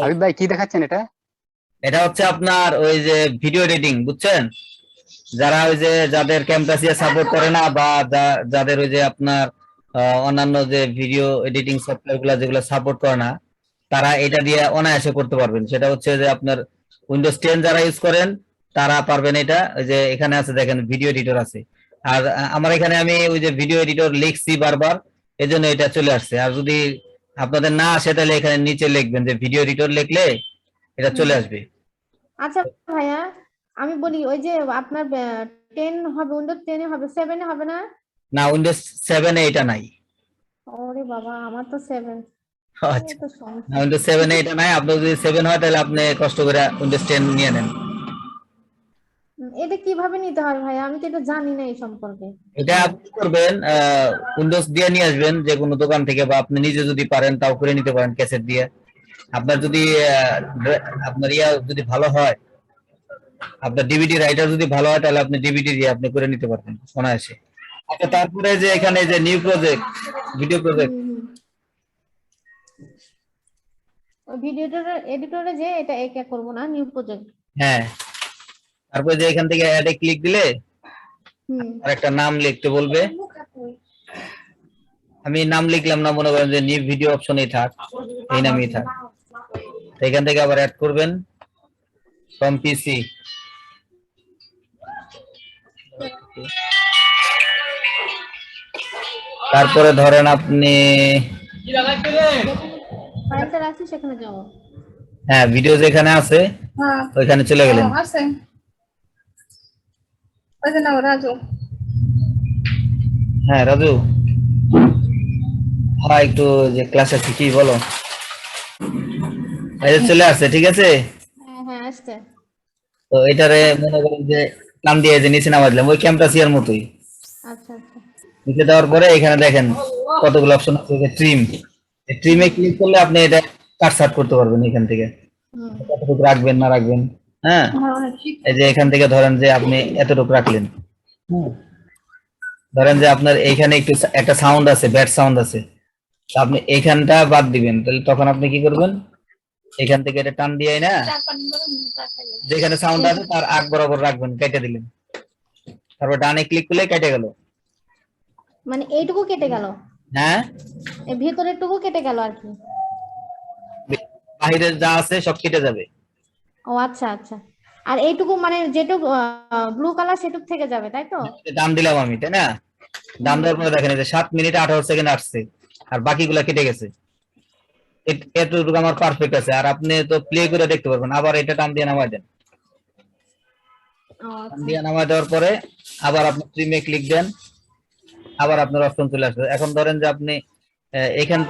হাবিব ভাই, কি দেখাচ্ছেন এটা? এটা হচ্ছে আপনার ওই যে ভিডিও এডিটিং বুঝছেন? যারা ওই যে, যাদের ক্যাম্পাসিয়া সাপোর্ট করে না বা যাদের ওই যে আপনার অন্যান্য যে ভিডিও এডিটিং সফটওয়্যারগুলা যেগুলো সাপোর্ট করে না, তারা এটা দিয়ে অনায়াসে করতে পারবেন। সেটা হচ্ছে যে আপনার উইন্ডোজ টেন যারা ইউজ করেন, তারা পারবেন এটা। ওই যে এখানে আছে, দেখেন ভিডিও এডিটর আছে। আর আমার এখানে আমি ওই যে ভিডিও এডিটর লিখছি বারবার, এজন্য এটা চলে আসছে। আর যদি আপনাদের না আসে তাহলে এখানে নিচে লিখবেন যে ভিডিও এডিটর লিখলে এটা চলে আসবে। আচ্ছা ভাইয়া আমি বলি ওই যে আপনার টেন হবে উইন্ডোজ টেনে হবে সেভেনে হবে না? না উইন্ডোজ সেভেন এটা নাই। ওরে বাবা আমার তো সেভেন আচ্ছা। উইন্ডোজ সেভেন এটা নাই। আপনার যদি সেভেন হয় তাহলে আপনি কষ্ট করে উইন্ডোজ টেন নিয়ে নেন। এটা কীভাবে নিতে হয় ভাইয়া আমি তো এটা জানি না এই সম্পর্কে। এটা আপনি করবেন উইন্ডোজ দিয়ে নিয়ে আসবেন যে কোনো দোকান থেকে বা আপনি নিজে যদি পারেন তাও করে নিতে পারেন ক্যাসেট দিয়ে। আপনার যদি আপনার ইয়া যদি ভালো হয় আপনার ডিভিডি রাইটার যদি ভালো হয় তাহলে আপনি ডিভিডি দিয়ে আপনি করে নিতে পারবেন অনায়াসে। আচ্ছা তারপরে যে এখানে যে new project video project video এডিটরে যে এটা একা করব না নিউ প্রজেক্ট হ্যাঁ। তারপরে যে এখান থেকে অ্যাডে ক্লিক দিলে আর একটা নাম লিখতে বলবে। আমি নাম লিখলাম না মনে করেন যে নিউ ভিডিও অপশনেই থাক এই নামই থাক। এখান থেকে আবার অ্যাড করবেন ফ্রম পিসি তারপরে ধরেন আপনি হ্যাঁ ভিডিও যেখানে আছে হ্যাঁ। ওইখানে চলে গেলেন। ওই যে নাও রাজু। হ্যাঁ রাজু। হ্যাঁ একটু যে ক্লাস আছে কি বলো। এই চলে আসছে ঠিক আছে? হ্যাঁ হ্যাঁ আসছে। তো এটারে মনে করেন যে নাম দিয়ে যে নিচে নামা দিলাম ওই ক্যাম্পাসিয়ার মতোই। আচ্ছা আচ্ছা। নিচে দেওয়ার পরে এখানে দেখেন কতগুলো অপশন আছে ট্রিম ট্রিমে ক্লিক করলে আপনি এটা কাট সাট করতে পারবেন এখান থেকে। কতটুকু রাখবেন না রাখবেন। হ্যাঁ এই যে এখান থেকে ধরেন যে আপনি এতটুকু রাখলেন। ধরেন যে আপনার এইখানে একটু একটা সাউন্ড আছে ব্যাড সাউন্ড আছে। আপনি এইখানটা বাদ দিবেন তাহলে তখন আপনি কি করবেন? এখান থেকে এটা টান দিয়ে না যেখানে সাউন্ড আছে তার আগ বরাবর রাখবেন কেটে দিলেন। তারপর ডানে ক্লিক করলে কেটে গেল। মানে এইটুকু কেটে গেল? হ্যাঁ? এই ভেতরের টুকু কেটে গেল আর কি। বাহিরে যা আছে সব কেটে যাবে। ও আচ্ছা আচ্ছা। আর এইটুকু মানে যেটুকু ব্লু কালার সেটুক থেকে যাবে তাই তো? দাম দিলাম আমি তাই না? দাম দেওয়ার পরে দেখেন এই যে সাত মিনিট আঠারো সেকেন্ড আসছে আর বাকিগুলা কেটে গেছে। এতটুকু আমার পারফেক্ট আছে আর আপনি তো প্লে করে দেখতে পারবেন আবার এটা টান দিয়ে নামাই দেন। আচ্ছা। দিয়ে নামাই দেওয়ার পরে আবার আপনি স্ট্রিমে ক্লিক দেন আবার আপনার অপশন চলে আসবে। এখন ধরেন যে আপনি এখান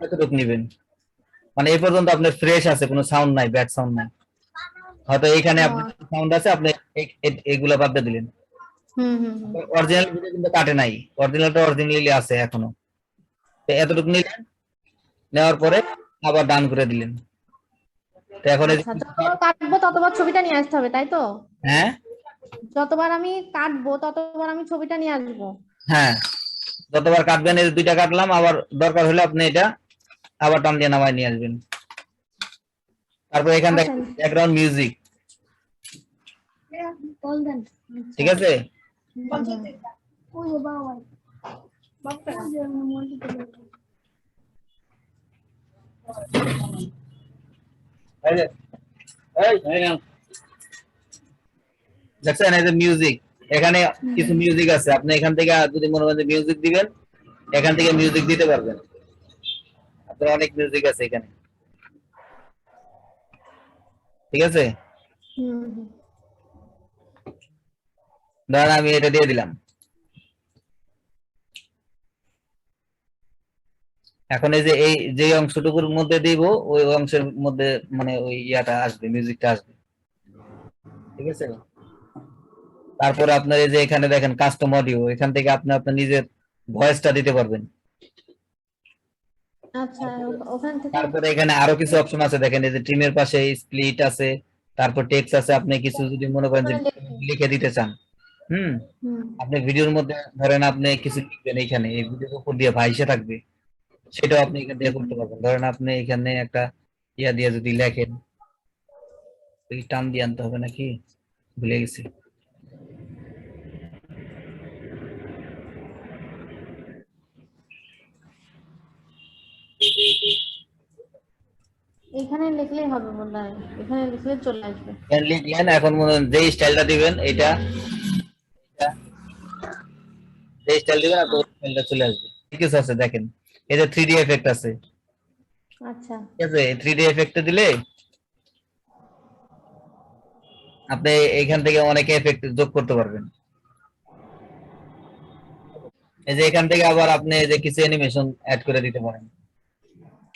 কতটুকু নিবেন? মানে এই পর্যন্ত আপনার ফ্রেশ আছে কোনো সাউন্ড নাই ব্যাড সাউন্ড নাই। হয়তো এখানে আপনার সাউন্ড আছে আপনি এগুলা বাদ দিয়ে দিলেন। হুম হুম হুম। অরিজিনাল ভিডিও কিন্তু কাটে নাই। অরিজিনালটা অরিজিনালি আছে এখনও। তো এতটুকু নিলেন নেওয়ার পরে আবার ডান করে দিলেন। তো এখন আচ্ছা কাটবো ততবার ছবিটা নিয়ে আসতে হবে তাই তো? হ্যাঁ? যতবার আমি কাটবো ততবার আমি ছবিটা নিয়ে আসব। হ্যাঁ। যতবার কাটবেন এই দুইটা কাটলাম আবার দরকার হলে আপনি এটা আবার টান দিয়ে নামায় নিয়ে আসবেন। তারপর এখান থেকে আচ্ছা। ব্যাকগ্রাউন্ড মিউজিক ঠিক আছে। দেখছেন এই যে মিউজিক এখানে কিছু মিউজিক আছে। আপনি এখান থেকে যদি মনে করেন মিউজিক দিবেন এখান থেকে মিউজিক দিতে পারবেন। অনেক মিউজিক আছে এখানে। ঠিক আছে? ধরেন আমি এটা দিয়ে দিলাম। এখন এই যে এই যে অংশটুকুর মধ্যে দিব, ওই অংশের মধ্যে মানে ওই ইয়াটা আসবে মিউজিকটা আসবে। ঠিক আছে? তারপরে আপনার এই যে এখানে দেখেন কাস্টম অডিও এখান থেকে আপনি আপনার নিজের ভয়েসটা দিতে পারবেন আচ্ছা ও- ওখান থেকে তারপরে এখানে আরও কিছু অপশন আছে। দেখেন এই যে টিমের পাশে স্প্লিট আছে তারপর টেক্সট আছে। আপনি কিছু যদি মনে করেন যে লিখে দিতে চান হুম? আপনি ভিডিওর মধ্যে ধরেন আপনি কিছু লিখবেন এইখানে এই ভিডিওর উপর দিয়ে ভাইসে থাকবে সেটাও আপনি এখান থেকে করতে পারবেন। ধরেন আপনি এখানে একটা ইয়া দিয়ে যদি লেখেন টান দিয়ে আনতে হবে নাকি? ভুলে গেছি। এখানে লিখলেই হবে মনে হয় এখানে লিখলে চলে আসবে। এখানে লিখলেন এখন মনে যে স্টাইলটা দিবেন এটা যে স্টাইল দিবেন আর স্টাইলটা চলে আসবে। ঠিক আছে দেখেন। এই যে থ্রি ডি এফেক্ট আছে। আচ্ছা। ঠিক আছে থ্রি ডি এফেক্ট দিলে আপনি এখান থেকে অনেক এফেক্ট যোগ করতে পারবেন। এই যে এখান থেকে আবার আপনি এই যে কিছু অ্যানিমেশন অ্যাড করে দিতে পারেন।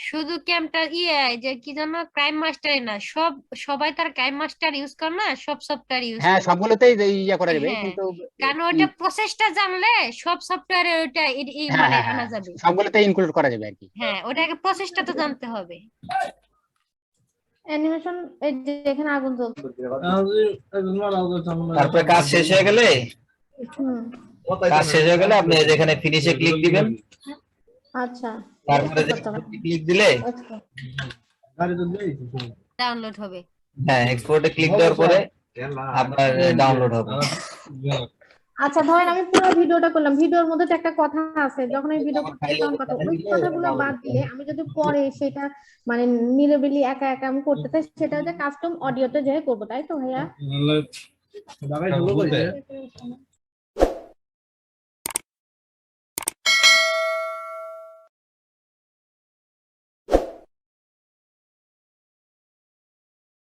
শুধু ক্যামটা ইয়ে যে কি জানো ক্রাইম মাস্টারই না সব সবাই তার ক্রাইম মাস্টার ইউজ করে না? সব সফটওয়্যার ইউজ হ্যাঁ সবগুলোতেই ইয়া করা যাবে হ্যাঁ, কিন্তু কারণ ওটা প্রসেসটা জানলে সব সফটওয়্যারে ওটা ই- ই- হ্যাঁ, মানে হ্যাঁ, আনা হ্যাঁ, যাবে। সবগুলোতে ইনক্লুড করা যাবে আর কি। হ্যাঁ ওটাকে প্রসেসটা তো জানতে হবে। অ্যানিমেশন এই যে এখানে আগুন জ্বলছে। তারপরে কাজ শেষ হয়ে গেলে? কাজ শেষ হয়ে গেলে আপনি যেখানে ফিনিশে ক্লিক দিবেন। আচ্ছা। তারপরে যে ক্লিক দিলে? আচ্ছা। ডাউনলোড হবে। হ্যাঁ এক্সপোর্টে ক্লিক দেওয়ার পরে আপনার ডাউনলোড হবে। আচ্ছা ধরেন আমি পুরো ভিডিওটা করলাম। ভিডিওর মধ্যে তো একটা কথা আছে যখন আমি ভিডিও করতে তখন কথা ওই কথাগুলো বাদ দিয়ে আমি যদি পরে সেটা মানে নিরিবিলি একা একা আমি করতে চাই সেটা হচ্ছে কাস্টম অডিওতে যাই করব তাই তো ভাইয়া?